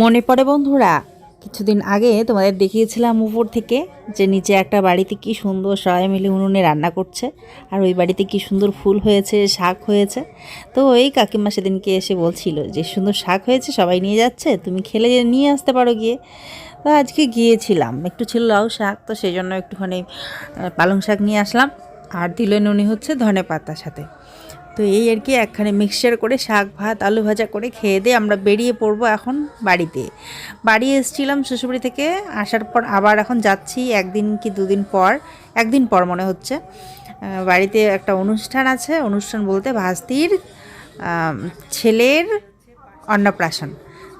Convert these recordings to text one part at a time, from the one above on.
মনে পড়ে বন্ধুরা, কিছুদিন আগে তোমাদের দেখিয়েছিলাম উপর থেকে যে নিচে একটা বাড়িতে কি সুন্দর সবাই মিলে উনুনে রান্না করছে, আর ওই বাড়িতে কি সুন্দর ফুল হয়েছে, শাক হয়েছে। তো ওই কাকিমা সেদিনকে এসে বলছিল যে, সুন্দর শাক হয়েছে, সবাই নিয়ে যাচ্ছে, তুমি খেলে নিয়ে আসতে পারো গিয়ে। তো আজকে গিয়েছিলাম, একটু ছিল লাউ শাক, তো সেই জন্য একটুখানি পালং শাক নিয়ে আসলাম। আর দিলেন উনি হচ্ছে ধনে পাতার সাথে। তো এই আর কি একখানে মিক্সচার করে শাক, ভাত, আলু ভাজা করে খেয়ে দিয়ে আমরা বেরিয়ে পড়ব এখন বাড়িতে। বাড়ি এসেছিলাম শ্বশুরবাড়ি থেকে, আসার পর আবার এখন যাচ্ছি একদিন কি দুদিন পর, একদিন পর মনে হচ্ছে। বাড়িতে একটা অনুষ্ঠান আছে, অনুষ্ঠান বলতে ভাস্তির ছেলের অন্নপ্রাশন।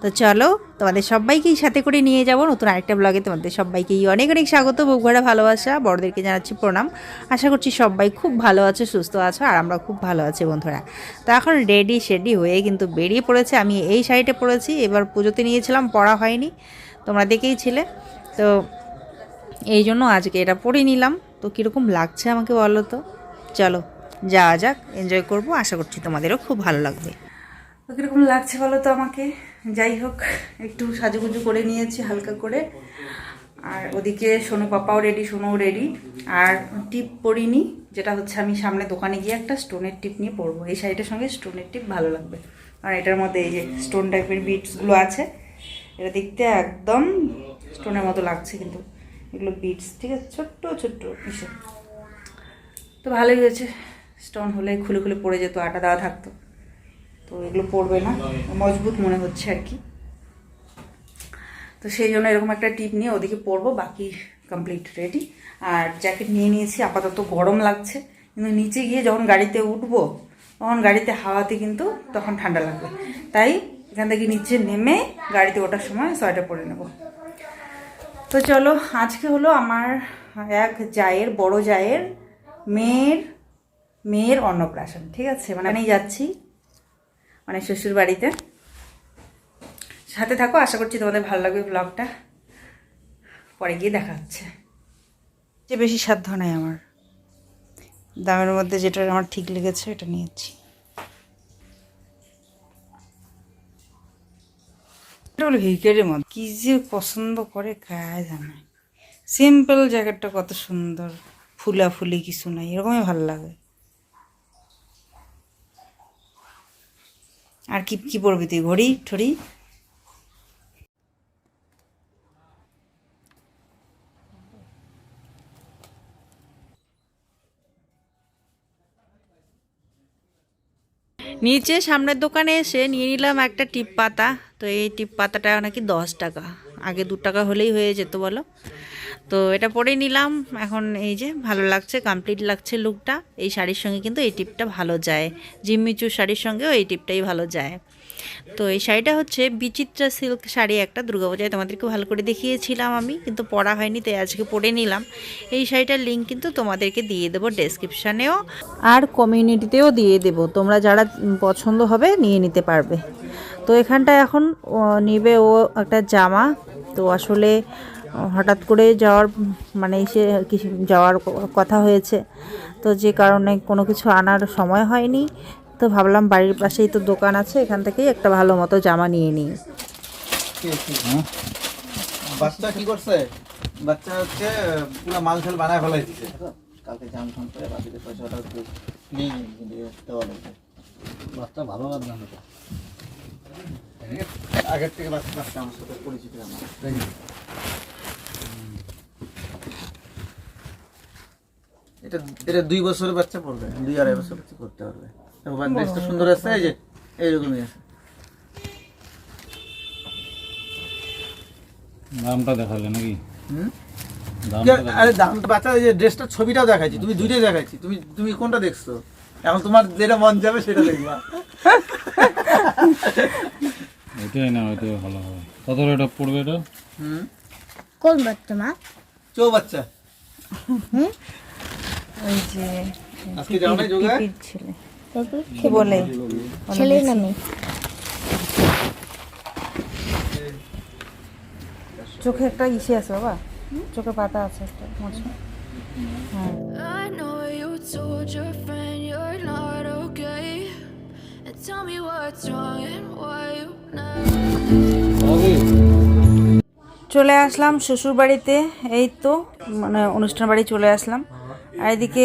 তো চলো, তোমাদের সবাইকেই সাথে করে নিয়ে যাব নতুন আরেকটা ব্লগে তোমাদের সবাইকেই অনেক অনেক স্বাগত বুক ভরা ভালোবাসা, বড়দেরকে জানাচ্ছি প্রণাম। আশা করছি সবাই খুব ভালো আছে, সুস্থ আছো, আর আমরা খুব ভালো আছি বন্ধুরা। তো এখন রেডি শেডি হয়ে কিন্তু বেরিয়ে পড়েছে, আমি এই শাড়িটা পরেছি, এবার পুজোতে নিয়েছিলাম, পরা হয়নি, তোমরা দেখেই ছিলে তো এই জন্য আজকে এটা পরে নিলাম। তো কীরকম লাগছে আমাকে বলো তো? চলো, যাওয়া যাক এনজয় করব, আশা করছি তোমাদেরও খুব ভালো লাগবে। তো কীরকম লাগছে বলো তো আমাকে? যাই হোক, একটু সাজুগুজু করে নিয়েছি, হালকা করে। আর ওদিকে সোনু পাপাও রেডি সোনুও রেডি আর টিপ পরিনি, যেটা হচ্ছে আমি সামনে দোকানে গিয়ে একটা স্টোনের টিপ নিয়ে পরবো। এই শাড়িটার সঙ্গে স্টোনের টিপ ভালো লাগবে। আর এটার মধ্যে এই যে স্টোন টাইপের বিটসগুলো আছে, এটা দেখতে একদম স্টোনের মতো লাগছে কিন্তু। এগুলো বিটস ঠিক আছে? ছোট্ট ছোট্ট ইসে তো ভালোই হয়েছে। স্টোন হলে খুলে খুলে পড়ে যেত, আটা দেওয়া থাকতো। তো এগুলো পড়বে না। মজবুত মনে হচ্ছে আর কি। তো সেই জন্য এরকম একটা টিপ নিয়ে ওদিকে পরবো, বাকি কমপ্লিট রেডি আর জ্যাকেট নিয়ে নিয়েছি, আপাতত গরম লাগছে। কিন্তু নিচে গিয়ে যখন গাড়িতে উঠবো, তখন গাড়িতে হাওয়াতে কিন্তু তখন ঠান্ডা লাগবে। তাই এখান থেকে নিচে নেমে গাড়িতে ওঠার সময় সোয়েটার পরে নেব। তো চলো, আজকে হলো আমার এক জায়ের, বড় জায়ের মেয়ের মেয়ের অন্নপ্রাশন, ঠিক আছে? মানে আমি যাচ্ছি মানে শ্বশুর বাড়িতে সাথে থাকো, আশা করছি তোমাদের ভালো লাগবে ব্লগটা পরে গিয়ে দেখা হচ্ছে। যে বেশি সাধ্য নাই আমার। দামের মধ্যে যেটা আমার ঠিক লেগেছে, এটা নিয়েছি। এটা ভিকেটের কী যে পছন্দ করে গায়ে জানে। সিম্পল জ্যাকেটটা কত সুন্দর। ফুলাফুলি কিছু নাই, এরকমই ভালো লাগে। আর কি কি পরবি তুই, ঘড়ি, ঠড়ি? নিচে সামনের দোকানে এসে নিয়ে নিলাম একটা টিপ পাতা। তো এই টিপ পাতাটা নাকি দশ টাকা। আগে দু টাকা হলেই হয়ে যেত, বলো? তো এটা পরে নিলাম। এখন এই যে ভালো লাগছে কমপ্লিট লাগছে লুকটা এই শাড়ির সঙ্গে কিন্তু এই টিপটা ভালো যায়। জিম্মিচুর শাড়ির সঙ্গেও এই টিপটাই ভালো যায়। তো এই শাড়িটা হচ্ছে বিচিত্রা সিল্ক শাড়ি একটা, দুর্গাপূজায় তোমাদেরকে ভালো করে দেখিয়েছিলাম আমি, কিন্তু পরা হয়নি, তাই আজকে পরে নিলাম। এই শাড়িটার লিঙ্ক কিন্তু তোমাদেরকে দিয়ে দেবো ডেসক্রিপশানেও আর কমিউনিটিতেও দিয়ে দেবো। তোমরা যারা পছন্দ হবে নিয়ে নিতে পারবে। তো এখানটায় এখন নিবে ও একটা জামা। তো আসলে হঠাৎ করে যাওয়ার মানে এসে কিছু যাওয়ার কথা হয়েছে। তো যে কারণে কোনো কিছু আনার সময় হয়নি। তো ভাবলাম বাড়ির পাশেই তো দোকান আছে এখান থেকেই একটা ভালো মতো জামা নিয়ে নিই। বাচ্চা কি করছে? বাচ্চা হচ্ছে পুরো মাল ঠাল বানায় কালকে জাম ফাম করে পয়সাটা একটু নিয়ে দিয়ে দেওয়া লাগবে। বাচ্চা ভালো লাগবে না আগের থেকে বাচ্চা বাচ্চা আমার সাথে পরিচিত আমার। এটা এটা দুই বছরের বাচ্চা পড়বে দুই আড়াই বছর বাচ্চা করতে পারবে। ড্রেসটা সুন্দর আছে এই যে এইরকমই আছে। দামটা দেখালে নাকি? হুম? আরে দাম বাচ্চা এই যে ড্রেসটার ছবিটাও দেখাইছি তুমি দুইটাই দেখাইছি তুমি তুমি কোনটা দেখছ? এখন তোমার যেটা মন যাবে সেটা দেখবা। এটাই না ওইটাই ভালো হবে। কত রেট পড়বে এটা? হুম? কোন বাচ্চা মা? চৌ বাচ্চা। ওই যে আজকে যাও নাই যোগায়? পিপির ছেলে। কি বলে? ছেলের নামে চোখে একটা ইসে আছে বাবা। চোখে পাতা আছে একটা মোছা হ্যাঁ। Told your friend you're not okay. And tell me what's wrong and why you চলে আসলাম শ্বশুর বাড়িতে এই তো মানে অনুষ্ঠান বাড়ি চলে আসলাম। আর এদিকে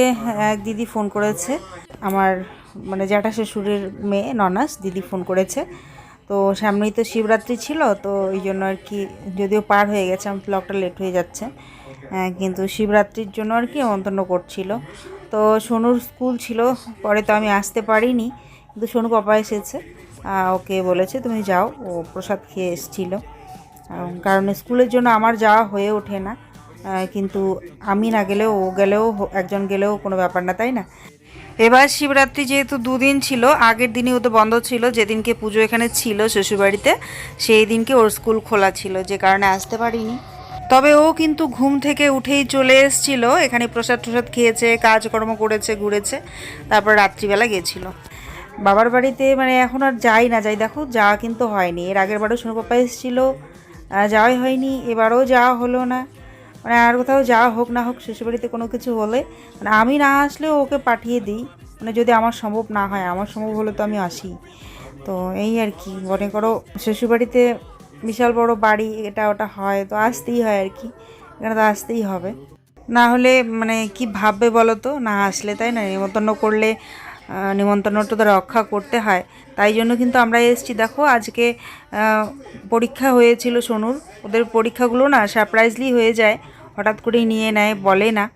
এক দিদি ফোন করেছে। আমার মানে জ্যাঠা শ্বশুরের মেয়ে ননাস দিদি ফোন করেছে। তো সামনেই তো শিবরাত্রি ছিল তো এই জন্য আর কি যদিও পার হয়ে গেছে আমার ব্লগটা লেট হয়ে যাচ্ছে। আহ, কিন্তু শিবরাত্রির জন্য আর কি অন্তন্ন করছিল। তো সোনুর স্কুল ছিল পরে তো আমি আসতে পারিনি কিন্তু সোনু পাপা এসেছে। ওকে বলেছে তুমি যাও। ও প্রসাদ খেয়ে এসেছিল। কারণ স্কুলের জন্য আমার যাওয়া হয়ে ওঠে না। কিন্তু আমি না গেলেও ও গেলেও একজন গেলেও কোনো ব্যাপার না, তাই না? এবার শিবরাত্রি যেহেতু দুদিন ছিল, আগের দিনই ও তো বন্ধ ছিল, যেদিনকে পুজো এখানে ছিল শ্বশুরবাড়িতে, সেই দিনকে ওর স্কুল খোলা ছিল, যে কারণে আসতে পারিনি। তবে ও কিন্তু ঘুম থেকে উঠেই চলে এসেছিল, এখানে প্রসাদ টসাদ খেয়েছে, কাজকর্ম করেছে, ঘুরেছে, তারপর রাত্রিবেলা গেছিল। বাবার বাড়িতে মানে এখন আর যাই না, যাই দেখো যাওয়া কিন্তু হয়নি। এর আগের বারও সোনু পাপা এসেছিল যাওয়াই হয়নি, এবারও যাওয়া হলো না। মানে আর কোথাও যাওয়া হোক না হোক শ্বশুরবাড়িতে কোনো কিছু হলে মানে আমি না আসলেও ওকে পাঠিয়ে দিই। মানে যদি আমার সম্ভব না হয়, আমার সম্ভব হলে তো আমি আসি। তো এই আর কি, মনে করো শ্বশুরবাড়িতে বিশাল বড় বাড়ি, এটা ওটা হয়, তো আসতেই হয় আর কি। এখানে তো আসতেই হবে। না হলে মানে কি ভাববে বলো তো? না আসলে তাই না? নিমন্ত্রণ করলে নিমন্ত্রণটা তো রক্ষা করতে হয়। তাই জন্য কিন্তু আমরা এসেছি। দেখো আজকে পরীক্ষা হয়েছিল সোনুর। ওদের পরীক্ষাগুলো না সারপ্রাইজলি হয়ে যায়। হঠাৎ করেই নিয়ে নেয়, বলে না।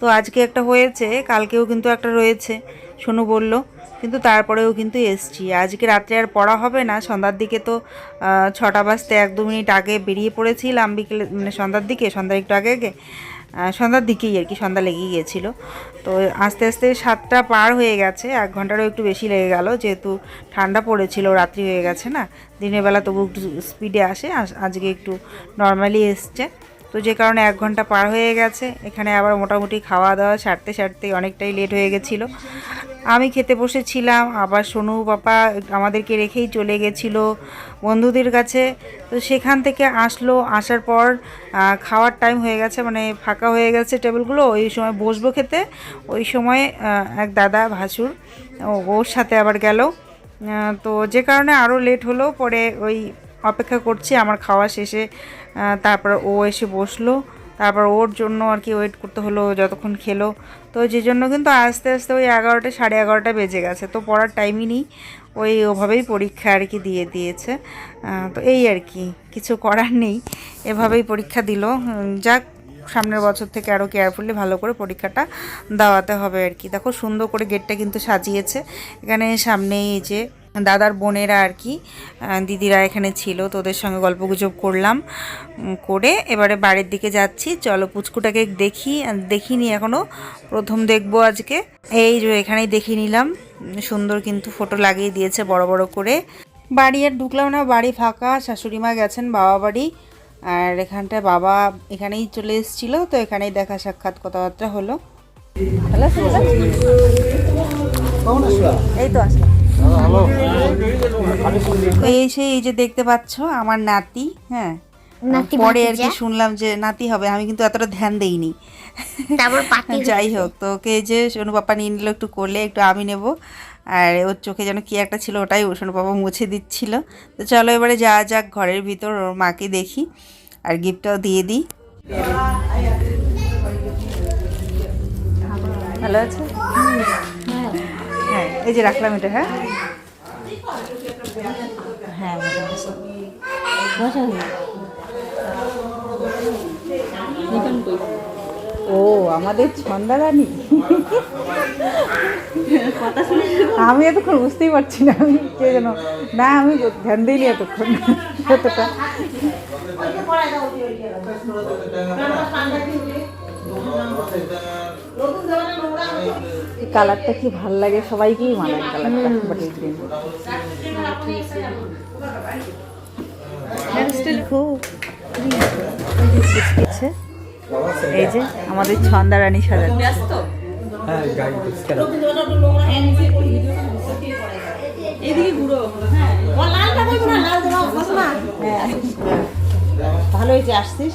তো আজকে একটা হয়েছে, কালকেও কিন্তু একটা রয়েছে, সোনু বলল। কিন্তু তারপরেও কিন্তু এসছি। আজকে রাত্রে আর পড়া হবে না, সন্ধ্যার দিকে তো ছটা বাজতে এক দু মিনিট আগে বেরিয়ে পড়েছিলাম বিকেলে মানে সন্ধ্যার দিকে, সন্ধ্যার একটু আগে আগে সন্ধ্যার দিকেই আর কি, সন্ধ্যা লেগে গেছিল। তো আস্তে আস্তে সাতটা পার হয়ে গেছে, এক ঘন্টারও একটু বেশি লেগে গেল, যেহেতু ঠান্ডা পড়েছিল, রাত্রি হয়ে গেছে না, দিনের বেলা তবু একটু স্পিডে আসে, আজ- আজকে একটু নর্মালি এসছে। তো যে কারণে এক ঘণ্টা পার হয়ে গেছে। এখানে আবার মোটামুটি খাওয়া দাওয়া সারতে সারতে অনেকটাই লেট হয়ে গেছিল। আমি খেতে বসেছিলাম, আবার সোনু বাবা আমাদেরকে রেখেই চলে গেছিল বন্ধুদের কাছে। তো সেখান থেকে আসলো, আসার পর খাওয়ার টাইম হয়ে গেছে মানে ফাঁকা হয়ে গেছে টেবিলগুলো ওই সময় বসবো খেতে। ওই সময় এক দাদা ভাসুর ওর সাথে আবার গেল। তো যে কারণে আরও লেট হলো, পরে ওই অপেক্ষা করছি, আমার খাওয়া শেষে তারপর ও এসে বসল। তারপর ওর জন্য আর কি ওয়েট করতে হলো, যতক্ষণ খেলো। তো যে জন্য কিন্তু আস্তে আস্তে ওই এগারোটা, সাড়ে এগারোটা বেজে গেছে। তো পড়ার টাইমই নেই। ওই ওভাবেই পরীক্ষা আর কি দিয়ে দিয়েছে। তো এই আর কি, কিছু করার নেই। এভাবেই পরীক্ষা দিল। যাক, সামনের বছর থেকে আরও কেয়ারফুলি ভালো করে পরীক্ষাটা দেওয়াতে হবে আর কি। দেখো সুন্দর করে গেটটা কিন্তু সাজিয়েছে। এখানে সামনেই যে দাদার বোনেরা আর কি দিদিরা এখানে ছিল তো ওদের সঙ্গে গল্পগুজব করলাম করে এবারে বাড়ির দিকে যাচ্ছি। চলো পুচকুটাকে দেখি দেখিনি এখনও প্রথম দেখব আজকে। এই যে এখানেই দেখিয়ে নিলাম সুন্দর কিন্তু ফটো লাগিয়ে দিয়েছে বড় বড় করে। বাড়ি আর ঢুকলাম না বাড়ি ফাঁকা শাশুড়ি মা গেছেন বাবা বাড়ি আর এখানটায় বাবা এখানেই চলে এসেছিল তো এখানেই দেখা সাক্ষাৎ কথাবার্তা হলো। হ্যালো এই তো আসলাম। এই সেই এই যে দেখতে পাচ্ছ আমার নাতি হ্যাঁ? নাতি পরে আর কি শুনলাম যে নাতি হবে আমি কিন্তু এতটা ধ্যান দেইনি। তারপর যাই হোক তো ওকে যে সোনু পাপা নিয়ে নিল একটু করলে একটু আমি নেব। আর ওর চোখে যেন কি একটা ছিল ওটাই ও সোনু পাপা মুছে দিচ্ছিল। তো চলো এবারে যা যাক ঘরের ভিতর ওর মাকে দেখি। আর গিফটটাও দিয়ে দিই। ভালো আছে? এই যে রাখলাম এটা হ্যাঁ? হ্যাঁ ও আমাদের ছন্দা রানী। আমি এতক্ষণ বুঝতেই পারছি না আমি কে যেন না আমি ধ্যান দিইনি এতক্ষণ এতটা। এই কালারটা কি ভালো লাগে? সবাইকেই মানায় কালারটা গ্রিন খুব এই যে আমাদের ছন্দা রানী সাজাচ্ছে। হ্যাঁ। ভালো হয়েছে আসছিস?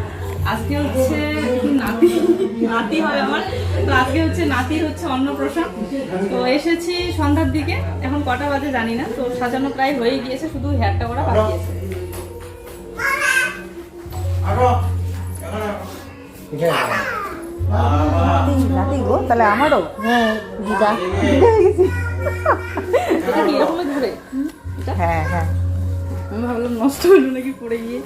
আজকে হচ্ছে নাতি নাতি হয় আমার। তো আজকে হচ্ছে নাতির হচ্ছে অন্নপ্রাশন। তো এসেছি সন্ধ্যার দিকে। এখন কটা বাজে জানি না। তো সাজানো প্রায় হয়ে গিয়েছে শুধু হেয়ারটা করা বাকি আছে তাহলে আমারও? হ্যাঁ দিদা। এটা কি এরকম ঘুরে হ্যাঁ হ্যাঁ। আমি ভাবলাম নষ্ট হলো নাকি পড়ে গিয়ে।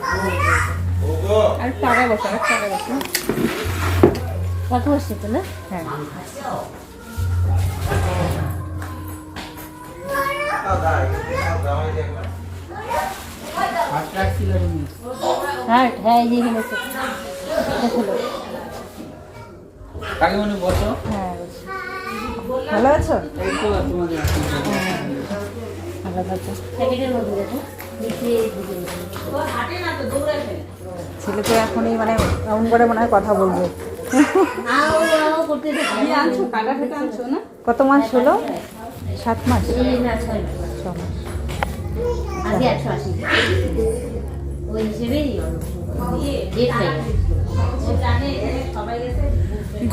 আর টাকা বসা আর টাকা বসা। কাকু আসছে তো না? হ্যাঁ। হ্যাঁ হ্যাঁ এই যে এখানে আছে। হ্যাঁ ভালো আছো। ছেলে তো এখনই মানে এমন করে মনে হয় কথা বলব। কত মাস হলো? সাত মাস? মাস। ছ মাস।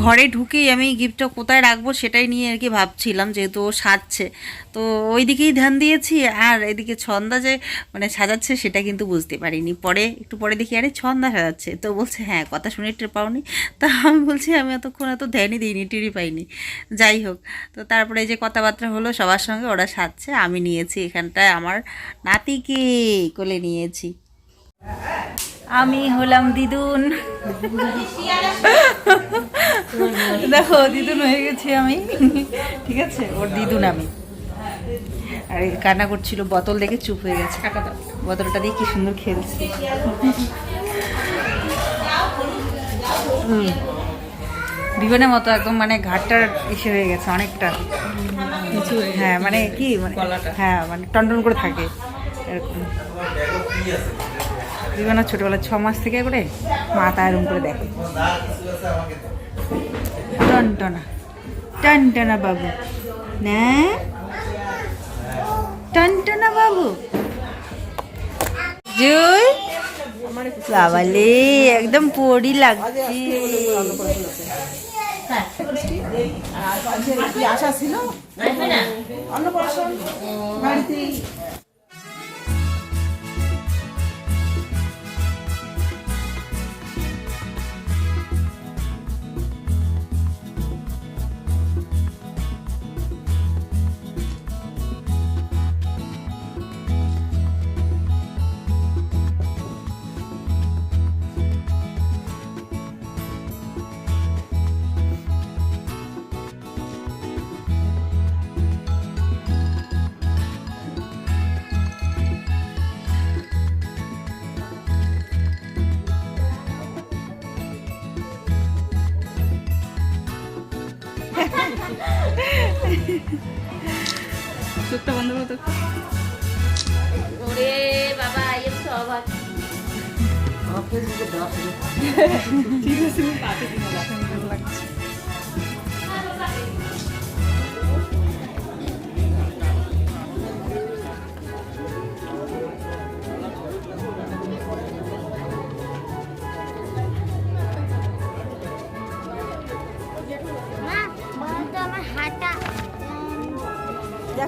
ঘরে ঢুকেই আমি গিফটটা কোথায় রাখব সেটাই নিয়ে আর কি ভাবছিলাম, যেহেতু ও সাজছে। তো ওই দিকেই ধ্যান দিয়েছি, আর এদিকে ছন্দা যে মানে সাজাচ্ছে সেটা কিন্তু বুঝতে পারিনি। পরে, একটু পরে দেখি, আরে ছন্দা সাজাচ্ছে। তো বলছে হ্যাঁ কথা শুনে টের পাওনি। তা আমি বলছি, আমি এতক্ষণ এত ধ্যানই দিইনি, টেরই পাইনি। যাই হোক, তো তারপরে এই যে কথাবার্তা হলো সবার সঙ্গে, ওরা সাজছে, আমি নিয়েছি এখানটায় আমার নাতিকে কোলে নিয়েছি। আমি হলাম দিদুন। দেখো দিদুন হয়ে গেছি আমি। ঠিক আছে? ওর দিদুন আমি। আর কান্না করছিল বোতল দেখে চুপ হয়ে গেছে। বোতলটা দিয়ে কি সুন্দর খেলছি। বিমানের মতো একদম মানে ঘাটটার ইসে হয়ে গেছে অনেকটা। হ্যাঁ মানে কি মানে হ্যাঁ মানে টনটন করে থাকে। এরকম। বিমানের ছোটবেলা ছ মাস থেকে করে মাথা এরকম করে দেখে টনটনা টনটনা বাবু না টনটনা বাবু জুই বাবালে একদম পড়ি লাগছে না চোখটা বন্ধ তো। ওরে বাবা তো অবাক। ঠিক আছে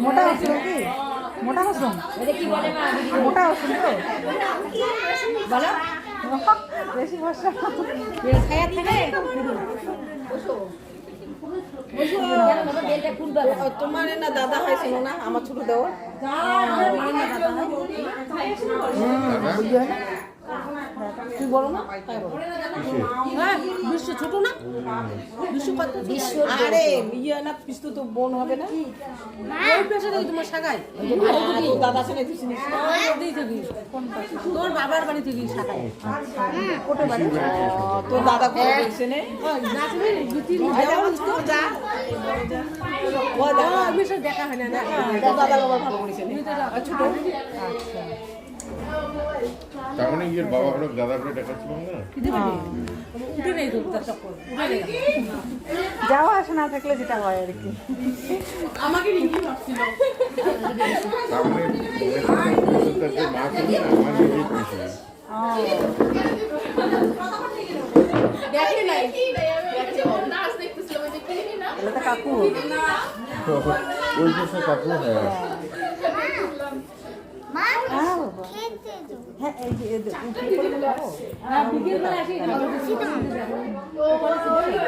মোটা আসলো কি মোটা মাশরুম মোটা আসলো তো? বলো। বেশি থাকে তোমার না দাদা হয় শোনো না? আমার ছোট দেওয়া আমার না দাদা হয় তুই বলো না হ্যাঁ বিশ্ব ছোট না বিশ্ব কত বিশ্ব আরে ইয়ে না বিশ্ব তো বোন হবে না ওই পেশা থেকে তোমার সাগায় দাদা না? থেকে কোন তোর বাবার বাড়ি থেকে সাগায় কোটে বাড়ি তোর দাদা কোটে বলছে নে নাচবে দুটি যা ও দাদা দেখা হয় না না দাদা বাবা ভালো করেছে ছোট তার মানে ইয়ের বাবা হলো দাদা করে দেখাচ্ছিল না? উঠে নেই চক্কর যাওয়া আসা না থাকলে যেটা হয় আর কি। আমাকে রিঙ্কি ভাবছিল? তার মানে মা ছিল না আমার নিজেই পিসি দেখে নাই। তো কাকু। ওই কাকু হ্যাঁ। হ্যাঁ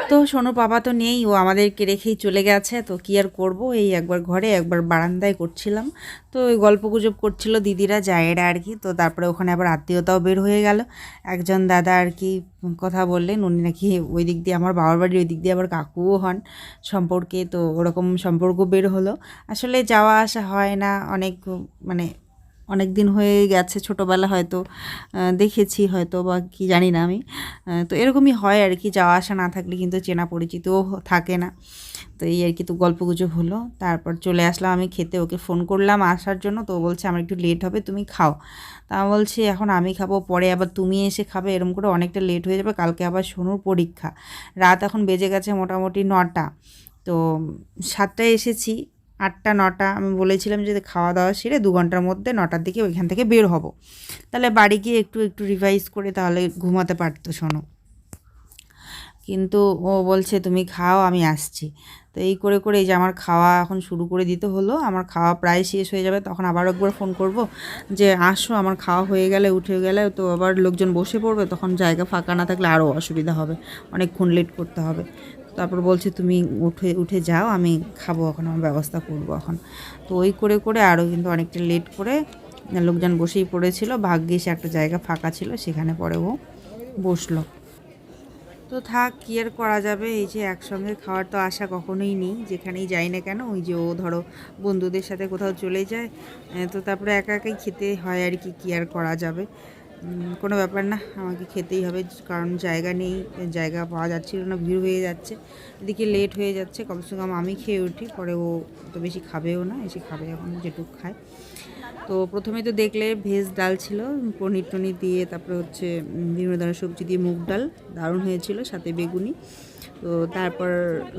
তো শোনো বাবা তো নেই ও আমাদেরকে রেখেই চলে গেছে তো কি আর করব এই একবার ঘরে একবার বারান্দায় করছিলাম তো ওই গল্প গুজব করছিল দিদিরা জায়েরা আর কি তো তারপরে ওখানে আবার আত্মীয়তাও বের হয়ে গেল একজন দাদা আর কি কথা বললেন উনি নাকি ওই দিক দিয়ে আমার বাবার বাড়ির ওই দিক দিয়ে আবার কাকুও হন সম্পর্কে তো ওরকম সম্পর্ক বের হলো আসলে যাওয়া আসা হয় না অনেক মানে অনেক দিন হয়ে গেছে ছোটোবেলা হয়তো দেখেছি হয়তো বা কি জানি না আমি। তো এরকমই হয় আর কি, যাওয়া আসা না থাকলে কিন্তু চেনা পরিচিতও থাকে না। তো এই আর কি, তো গল্প গুজব হলো, তারপর চলে আসলাম আমি খেতে, ওকে ফোন করলাম আসার জন্য, তো বলছে, আমার একটু লেট হবে, তুমি খাও। তা বলছি, এখন আমি খাব, পরে আবার তুমি এসে খাবে। এরকম করে অনেকটা লেট হয়ে যাবে, কালকে আবার সোনুর পরীক্ষা। রাত এখন বেজে গেছে মোটামুটি নটা। তো সাতটায় এসেছি আটটা, নটা, আমি বলেছিলাম যে খাওয়া দাওয়া সেরে দু ঘণ্টার মধ্যে নটার দিকে ওইখান থেকে বের হব। তাহলে বাড়ি গিয়ে একটু একটু রিভাইজ করে তাহলে ঘুমাতে পারতো, শোনো। কিন্তু ও বলছে, তুমি খাও, আমি আসছি। তো এই করে করে এই যে আমার খাওয়া এখন শুরু করে দিতে হলো, আমার খাওয়া প্রায় শেষ হয়ে যাবে, তখন আবার একবার ফোন করব যে, আসো, আমার খাওয়া হয়ে গেলে, উঠে গেলে। তো আবার লোকজন বসে পড়বে, তখন জায়গা ফাঁকা না থাকলে আরও অসুবিধা হবে, অনেকক্ষণ লেট করতে হবে। তারপর বলছে, তুমি উঠে উঠে যাও, আমি খাব এখন, আমার ব্যবস্থা করব এখন। তো ওই করে করে আরও কিন্তু অনেকটা লেট করে লোকজন বসেই পড়েছিল। ভাগ্যিস একটা জায়গা ফাঁকা ছিল, সেখানে পরে ও বসল। তো থাক, কি আর করা যাবে? এই যে একসঙ্গে খাওয়ার তো আশা কখনোই নেই, যেখানেই যাই না কেন, ওই যে ও ধরো বন্ধুদের সাথে কোথাও চলে যায় তো তারপরে একা একাই খেতে হয় আর কি, কী আর করা যাবে? কোনো ব্যাপার না, আমাকে খেতেই হবে, কারণ জায়গা নেই, জায়গা পাওয়া যাচ্ছিল না, ভিড় হয়ে যাচ্ছে। এদিকে লেট হয়ে যাচ্ছে কমসে কম আমি খেয়ে উঠি, পরে ও তো বেশি খাবেও না, এসে খাবে এখন, যেটুক খায়। তো প্রথমে তো দেখলে ভেজ ডাল ছিল, পনির টনির দিয়ে, তারপরে হচ্ছে বিভিন্ন ধরনের সবজি দিয়ে মুগ ডাল, দারুণ হয়েছিল, সাথে বেগুনি। তো তারপর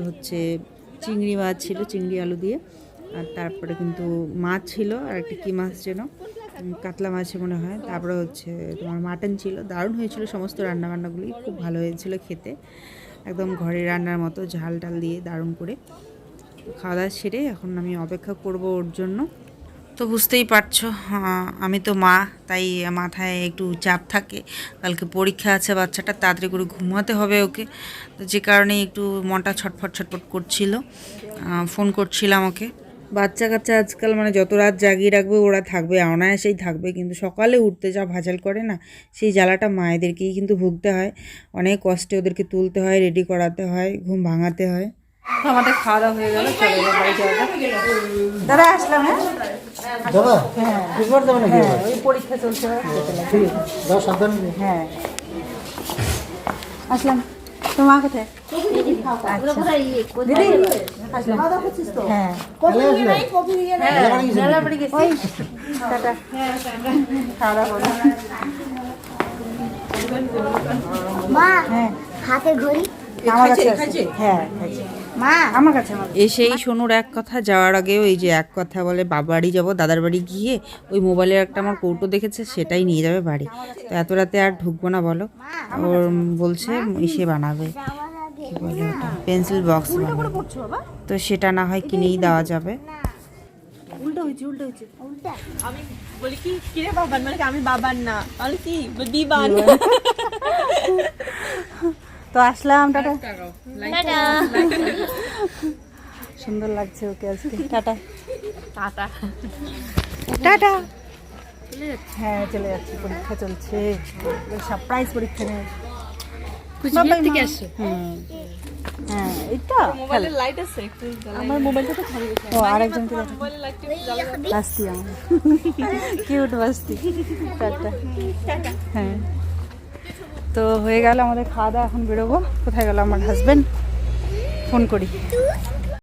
হচ্ছে চিংড়ি মাছ ছিল, চিংড়ি আলু দিয়ে, আর তারপরে কিন্তু মাছ ছিল, আর একটা কী মাছ যেন কাতলা মাছ মনে হয়। তারপরে হচ্ছে তোমার মাটন ছিল। দারুণ হয়েছিল সমস্ত রান্নাবান্নাগুলি। খুব ভালো হয়েছিল খেতে। একদম ঘরে রান্নার মতো ঝাল টাল দিয়ে দারুণ করে। খাওয়া দাওয়া সেরে এখন আমি অপেক্ষা করব ওর জন্য। তো বুঝতেই পারছ আমি তো মা, তাই মাথায় একটু চাপ থাকে। কালকে পরীক্ষা আছে বাচ্চাটা, তাড়াতাড়ি করে ঘুমাতে হবে ওকে। তো যে কারণে একটু মনটা ছটফট ছটফট করছিল। ফোন করছিলাম ওকে। বাচ্চা কাচ্চা আজকাল মানে যত রাত জাগিয়ে রাখবে ওরা থাকবে অনায়াসেই থাকবে কিন্তু সকালে উঠতে যা ভাজাল করে না সেই জ্বালাটা মায়েদেরকেই কিন্তু ভুগতে হয়। অনেক কষ্টে ওদেরকে তুলতে হয় রেডি করাতে হয় ঘুম ভাঙাতে হয়। আমাদের খাওয়া দাওয়া হয়ে গেল চলে এবার বাড়ি দাদা আসলাম হ্যাঁ? দাদা হ্যাঁ। ওই পরীক্ষা চলছে হ্যাঁ। আসলাম। কোথায় আসলাম হ্যাঁ হ্যাঁ। হ্যাঁ হাতে ঘড়ি। হ্যাঁ আমার কাছে এসেই সোনুর এক কথা যাওয়ার আগেও এই যে এক কথা বলে বাবা বাড়ি যাব দাদার বাড়ি গিয়ে ওই মোবাইলের একটা আমার কৌটো দেখেছে সেটাই নিয়ে যাবে বাড়ি। তো এত রাতে আর ঢুকবো না বলো? ওর বলছে ইসে বানাবে। কি বলে ওটা? পেন্সিল বক্স তো সেটা না হয় কিনেই দেওয়া যাবে। আমি বলি কি কিরে বাবান মানে আমি বাবার না? বলে কি? বিবান তো আসলাম টাটা। সুন্দর লাগছে ওকে আজকে। টাটা। টাটা। টাটা। হ্যাঁ চলে যাচ্ছি। পরীক্ষা চলছে। সারপ্রাইজ পরীক্ষা হুম। হ্যাঁ এইটা মোবাইলের লাইট আছে আমার মোবাইলটা তো খালি ও আরেকজনকে মোবাইলের লাইট একটু বাস্তি আমার। কিউট বাস্তি টাটা। হ্যাঁ। তো হয়ে গেল আমাদের খাওয়া দাওয়া এখন বেরোবো। কোথায় গেল আমার হাজব্যান্ড ফোন করি।